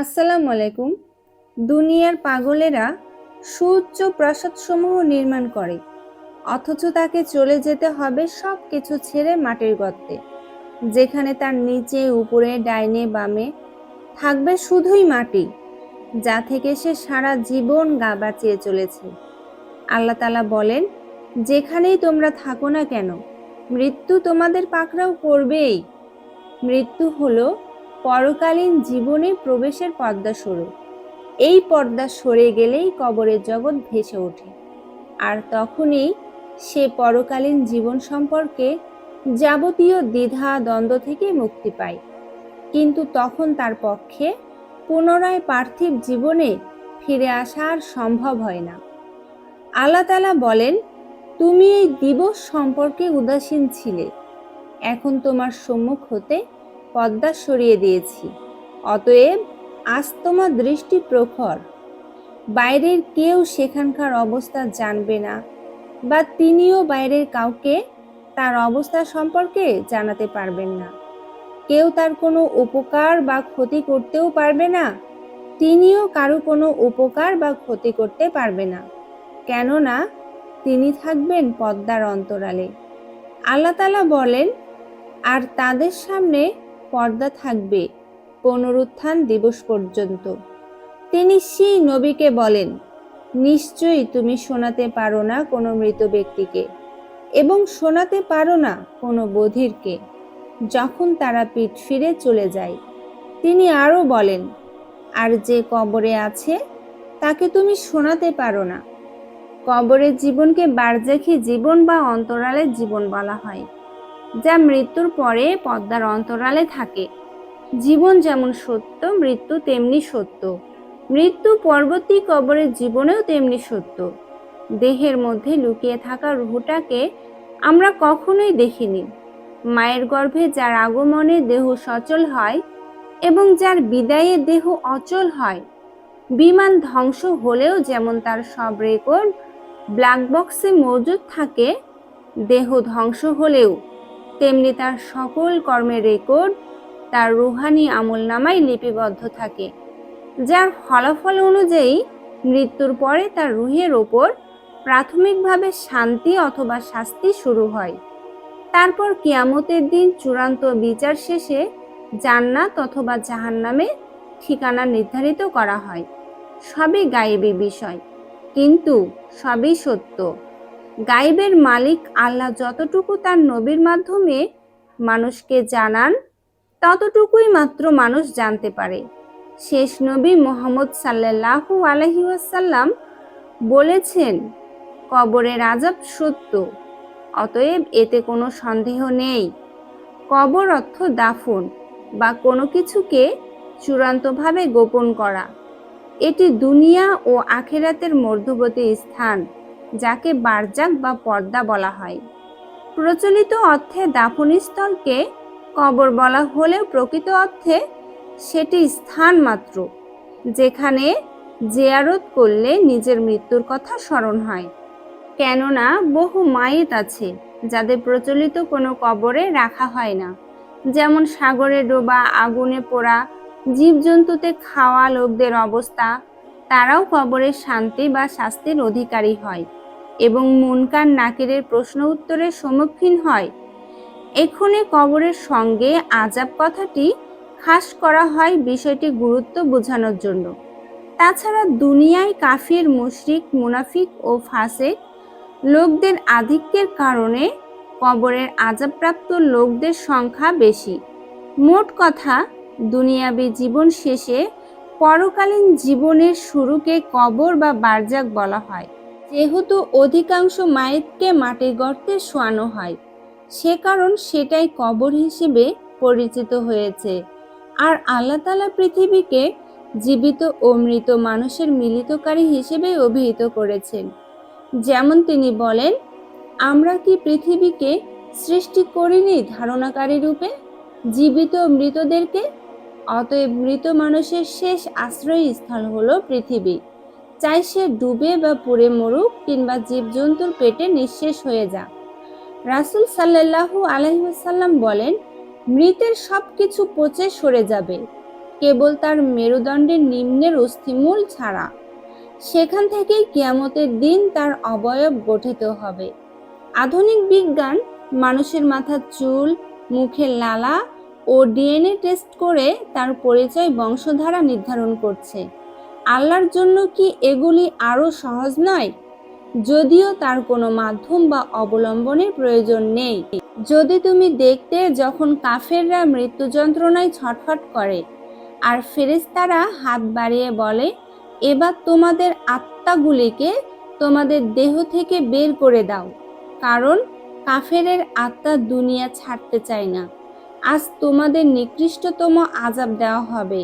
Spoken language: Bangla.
আসসালামু আলাইকুম। দুনিয়ার পাগলেরা সুউচ্চ প্রাসাদসমূহ নির্মাণ করে, অথচ তাকে চলে যেতে হবে সব কিছু ছেড়ে মাটির গর্তে, যেখানে তার নিচে, উপরে, ডাইনে, বামে থাকবে শুধুই মাটি, যা থেকে সে সারা জীবন গা বাঁচিয়ে চলেছে। আল্লাহ তালা বলেন, যেখানেই তোমরা থাকো না কেন, মৃত্যু তোমাদের পাকড়াও করবেই। মৃত্যু হলো পরকালীন জীবনে প্রবেশের পর্দা সরু। এই পর্দা সরে গেলেই কবরের জগৎ ভেসে ওঠে। আর তখনই সে পরকালীন জীবন সম্পর্কে যাবতীয় দ্বিধা, দ্বন্দ্ব থেকে মুক্তি পায়। কিন্তু তখন তার পক্ষে পুনরায় পার্থিব জীবনে ফিরে আসা আর সম্ভব হয় না। আল্লাহ তালা বলেন, তুমি এই দিবস সম্পর্কে উদাসীন ছিলে। এখন তোমার সম্মুখ হতে পর্দা সরিয়ে দিয়েছি। অতএব আজ তোমার দৃষ্টি প্রখর। বাইরের কেউ সেখানকার অবস্থা জানবে না বা তিনিও বাইরের কাউকে তার অবস্থা সম্পর্কে জানাতে পারবেন না। কেউ তার কোনো উপকার বা ক্ষতি করতেও পারবে না। তিনিও কারও কোনো উপকার বা ক্ষতি করতে পারবে না। কেননা তিনি থাকবেন পদ্মার অন্তরালে। আল্লাহ তালা বলেন, আর তাদের সামনে পর্দা থাকবে, পুনরুত্থান দিবস পর্যন্ত। তিনি সেই নবীকে বলেন, নিশ্চয়ই তুমি শোনাতে পারো না কোনো মৃত ব্যক্তিকে এবং শোনাতে পারো না কোনো বধিরকে। যখন তারা পিঠ ফিরে চলে যায়, তিনি আরও বলেন, আর যে কবরে আছে, তাকে তুমি শোনাতে পারো না। কবরের জীবনকে বারজাখি জীবন বা অন্তরালের জীবন বলা হয়। যা মৃত্যুর পরে পদ্মার অন্তরালে থাকে। জীবন যেমন সত্য, মৃত্যু তেমনি সত্য। মৃত্যু পরবর্তী কবরের জীবনেও তেমনি সত্য। দেহের মধ্যে লুকিয়ে থাকা রুহটাকে আমরা কখনোই দেখিনি। মায়ের গর্ভে যার আগমনে দেহ সচল হয় এবং যার বিদায়ে দেহ অচল হয়, বিমান ধ্বংস হলেও যেমন তার সব রেকর্ড ব্ল্যাক বক্সে মজুদ থাকে, দেহ ধ্বংস হলেও তেমনি তার সকল কর্মের রেকর্ড তার রুহানি আমল নামাই লিপিবদ্ধ থাকে। যার ফলাফল অনুযায়ী মৃত্যুর পরে তার রুহের ওপর প্রাথমিকভাবে শান্তি অথবা শাস্তি শুরু হয়। তারপর কিয়ামতের দিন চূড়ান্ত বিচার শেষে জান্নাত অথবা জাহান্নামে ঠিকানা নির্ধারিত করা হয়। সবই গায়েবী বিষয়, কিন্তু সবই সত্য। গাইবের মালিক আল্লাহ যতটুকু তার নবীর মাধ্যমে মানুষকে জানান, ততটুকুই মাত্র মানুষ জানতে পারে। শেষ নবী মোহাম্মদ সাল্লাহু আলহি ওয়াসাল্লাম বলেছেন, কবরের আজাব সত্য, অতএব এতে কোনো সন্দেহ নেই। কবর অর্থ দাফন বা কোনো কিছুকে চূড়ান্তভাবে গোপন করা। এটি দুনিয়া ও আখেরাতের মধ্যবর্তী স্থান। যাকে বারজাক বা পর্দা বলা হয়। প্রচলিত অর্থে দাফনস্থলকে কবর বলা হলেও প্রকৃত অর্থে সেটি স্থান মাত্র, যেখানে জেয়ারত করলে নিজের মৃত্যুর কথা স্মরণ হয়। কেননা বহু মায়েত আছে যাদের প্রচলিত কোনো কবরে রাখা হয় না, যেমন সাগরে ডোবা, আগুনে পোড়া, জীবজন্তুতে খাওয়া লোকদের অবস্থা, তারাও কবরের শান্তি বা শাস্তির অধিকারী হয়। এবং মুনকার নাকিরের প্রশ্ন উত্তরের সম্মুখীন হয়। এখানে কবরের সঙ্গে আজাব কথাটি খাস করা হয় বিষয়টি গুরুত্ব বোঝানোর জন্য। তাছাড়া দুনিয়ায় কাফির, মুশরিক, মুনাফিক ও ফাসেক লোকদের আধিক্যের কারণে কবরের আজাবপ্রাপ্ত লোকদের সংখ্যা বেশি। মোট কথা, দুনিয়াবি জীবন শেষে পরকালীন জীবনের শুরুকে কবর বা বারজাক বলা হয়। যেহেতু অধিকাংশ মায়েতকে মাটির গর্তে শোয়ানো হয়, সে কারণ সেটাই কবর হিসেবে পরিচিত হয়েছে। আর আল্লাহ তালা পৃথিবীকে জীবিত ও মৃত মানুষের মিলিতকারী হিসেবে অভিহিত করেছেন। যেমন তিনি বলেন, আমরা কি পৃথিবীকে সৃষ্টি করিনি ধারণাকারী রূপে? জীবিত মৃতদেরকে? অতএব মৃত মানুষের শেষ আশ্রয়স্থল হলো পৃথিবী। চাই সে ডুবে বা পুড়ে মরুক কিংবা জীবজন্তুর পেটে নিঃশেষ হয়ে যাক। রাসুল সাল্লাহু আলহিসাল্লাম বলেন, মৃতের সব কিছু পচে সরে যাবে, কেবল তার মেরুদণ্ডের নিম্নের অস্থিমূল ছাড়া। সেখান থেকেই কিয়ামতের দিন তার অবয়ব গঠিত হবে। আধুনিক বিজ্ঞান মানুষের মাথার চুল মুখের লালা ও ডিএনএ টেস্ট করে তার পরিচয় বংশধারা নির্ধারণ করছে। আল্লাহর জন্য কি এগুলি আরও সহজ নয়? যদিও তার কোনো মাধ্যম বা অবলম্বনের প্রয়োজন নেই। যদি তুমি দেখতে যখন কাফেররা মৃত্যু যন্ত্রণায় ছটফট করে, আর ফেরেশতারা হাত বাড়িয়ে বলে, এবার তোমাদের আত্মাগুলিকে তোমাদের দেহ থেকে বের করে দাও, কারণ কাফেরের আত্মা দুনিয়া ছাড়তে চায় না। আজ তোমাদের নিকৃষ্টতম আজাব দেওয়া হবে।